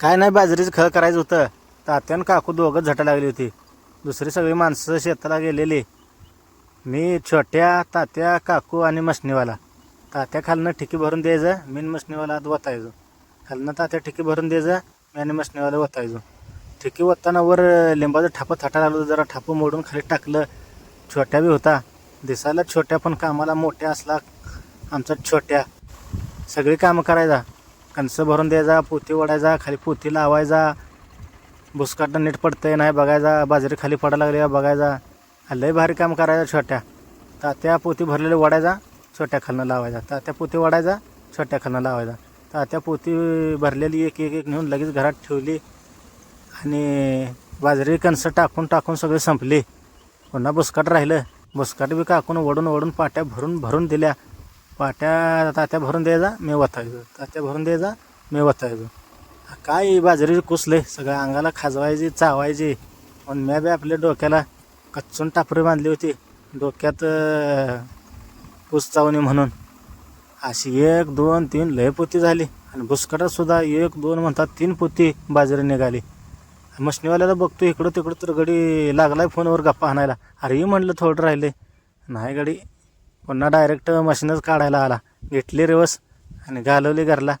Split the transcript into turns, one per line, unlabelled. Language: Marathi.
काय नाही बाजरीचं खळ करायचं होतं. तात्यानं काकू दोघंच झटा लागली होती. दुसरी सगळी माणसं शेताला गेलेली. मी छोट्या तात्या काकू आणि मशनीवाला. तात्या खालनं ठिकी भरून द्यायचं मी मशनीवाला आत वतायचो. खालनं तात्या ठिकी भरून द्यायचं मी आणि मशनीवाला वतायचो. ठिकी वताना वर लिंबाचं ठापं थाटा लागलं होतं, जरा ठापं मोडून खाली टाकलं. छोट्या बी होता. दिसायला छोट्या पण कामाला मोठ्या असला आमचा छोट्या. सगळी कामं करायचा. कणसं भरून द्यायचा पोती ओढायचा खाली पोती लावायचा. भुसकाटनं नीट पडतंय नाही बघायचा बाजरी खाली पडायला लागली बघायचा. लय भारी काम करायचा छोट्या. तात्या पोती भरलेले ओढायचा छोट्या खालनं लावायचा. तात्या पोती ओढायचा छोट्या खालनं लावायचा. तात्या पोती भरलेली एक एक एक नेऊन लगेच घरात ठेवली. आणि बाजरी कणसं टाकून टाकून सगळे संपली. पुन्हा बुसकाट राहिलं. बुसकाट बी काकून ओढून ओढून पाट्या भरून भरून दिल्या. पाट्या तात्या भरून द्यायचा मी वतायचो तात्या भरून द्यायचा मी वतायचो काय बाजरी कुसले सगळ्या अंगाला खाजवायची चावायची. पण मी बी आपल्या डोक्याला कच्चून टापरी बांधली होती. डोक्यात अं, चावणी म्हणून. अशी एक दोन तीन लय पोती झाली. आणि बुसकाटात सुद्धा एक दोन म्हणतात तीन पोती बाजरी निघाली. मशनीवाल्याला बघतो इकडं तिकडं तर गडी लागलाय फोनवर गप्पा आणायला. अरे म्हणलं थोडं राहिले. नाही गडी पुन्हा डायरेक्ट मशीनच काढायला आला. घेतली रिवर्स आणि घालवली घरला.